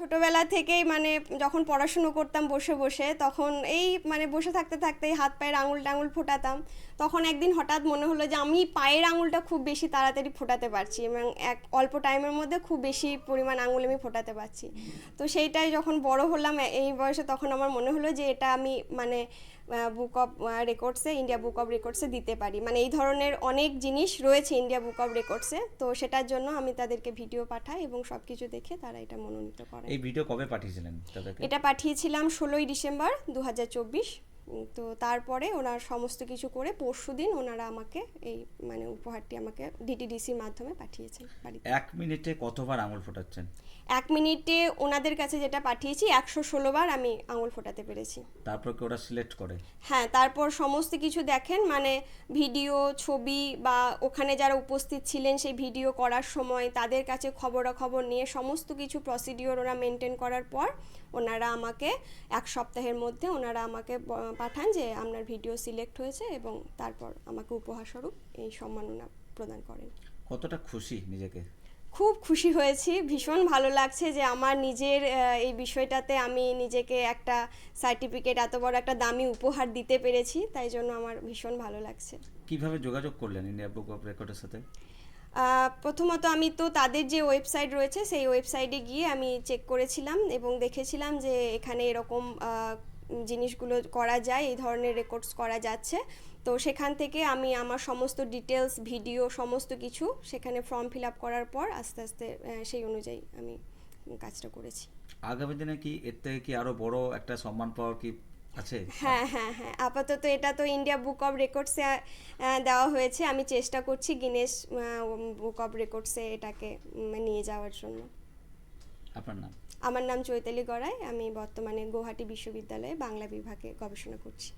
ছোটবেলা থেকেই মানে যখন পড়াশুনো করতাম বসে বসে, তখন এই মানে বসে থাকতে থাকতেই হাত পায়ের আঙুল টাঙুল ফোটাতাম। তখন একদিন হঠাৎ মনে হলো যে আমি পায়ের আঙুলটা খুব বেশি তাড়াতাড়ি ফোটাতে পারছি এবং এক অল্প টাইমের মধ্যে খুব বেশি পরিমাণ আঙুল আমি ফোটাতে পারছি। তো সেইটাই যখন বড় হলাম এই বয়সে তখন আমার মনে হলো যে এটা আমি মানে বুক অফ রেকর্ডসে ইন্ডিয়া বুক অফ রেকর্ডসে দিতে পারি। মানে এই ধরনের অনেক জিনিস রয়েছে ইন্ডিয়া বুক অফ রেকর্ডসে তো সেটার জন্য আমি তাদেরকে ভিডিও পাঠাই এবং সব কিছু দেখে তারা এটা মনোনীত করে এই ভিডিও কবে পাঠিয়েছিলেন এটা পাঠিয়েছিলাম ষোলোই ডিসেম্বর দু হাজার চব্বিশ। তো তারপরে ওনার সমস্ত কিছু করে পরশু দিন ওনারা আমাকে এই মানে উপহারটি আমাকে ডিটিডিসির মাধ্যমে পাঠিয়েছেন বাড়িতে। এক মিনিটে কতবার আঙুল ফোটাচ্ছেন? এক মিনিটে ওনাদের কাছে যেটা পাঠিয়েছি একশো ষোলোবার আমি আঙুল ফোটাতে পেরেছি। তারপর কি ওরা সিলেক্ট করে? হ্যাঁ তারপর সমস্ত কিছু দেখেন মানে ভিডিও ছবি বা ওখানে যারা উপস্থিত ছিলেন সেই ভিডিও করার সময় তাদের কাছে খবরাখবর নিয়ে সমস্ত কিছু প্রসিডিওর ওরা মেনটেন করার পর ওনারা আমাকে এক সপ্তাহের মধ্যে ওনারা আমাকে পাঠান যে আপনার ভিডিও সিলেক্ট হয়েছে এবং তারপর আমাকে উপহারস্বরূপ এই সম্মাননা প্রদান করেন। কতটা খুশি নিজেকে? খুব খুশি হয়েছি। ভীষণ ভালো লাগছে যে আমার নিজের এই বিষয়টাতে আমি নিজেকে একটা সার্টিফিকেট এত বড় একটা দামি উপহার দিতে পেরেছি তাই জন্য আমার ভীষণ ভালো লাগছে। কীভাবে যোগাযোগ করলেন ইন্ডিয়া বুক অফ রেকর্ডের সাথে? প্রথমত আমি তো তাদের যে ওয়েবসাইট রয়েছে সেই ওয়েবসাইটে গিয়ে আমি চেক করেছিলাম এবং দেখেছিলাম যে এখানে এরকম জিনিসগুলো করা যায় এই ধরনের রেকর্ডস করা যাচ্ছে। তো সেখান থেকে আমি আমার সমস্ত ডিটেলস ভিডিও সমস্ত কিছু সেখানে ফর্ম ফিল আপ করার পর আস্তে আস্তে সেই অনুযায়ী আমি কাজটা করেছি। আগামী দিনে কি এর থেকে কি আরও বড় একটা সম্মান পাওয়ার কি আছে? হ্যাঁ হ্যাঁ হ্যাঁ। আপাতত এটা তো ইন্ডিয়া বুক অফ রেকর্ডসে দেওয়া হয়েছে। আমি চেষ্টা করছি গিনেস বুক অফ রেকর্ডসে এটাকে নিয়ে যাওয়ার জন্য। আপনার নাম? আমার নাম চৈতালি গড়াই আমি বর্তমানে গৌহাটি বিশ্ববিদ্যালয়ে বাংলা বিভাগে গবেষণা করছি।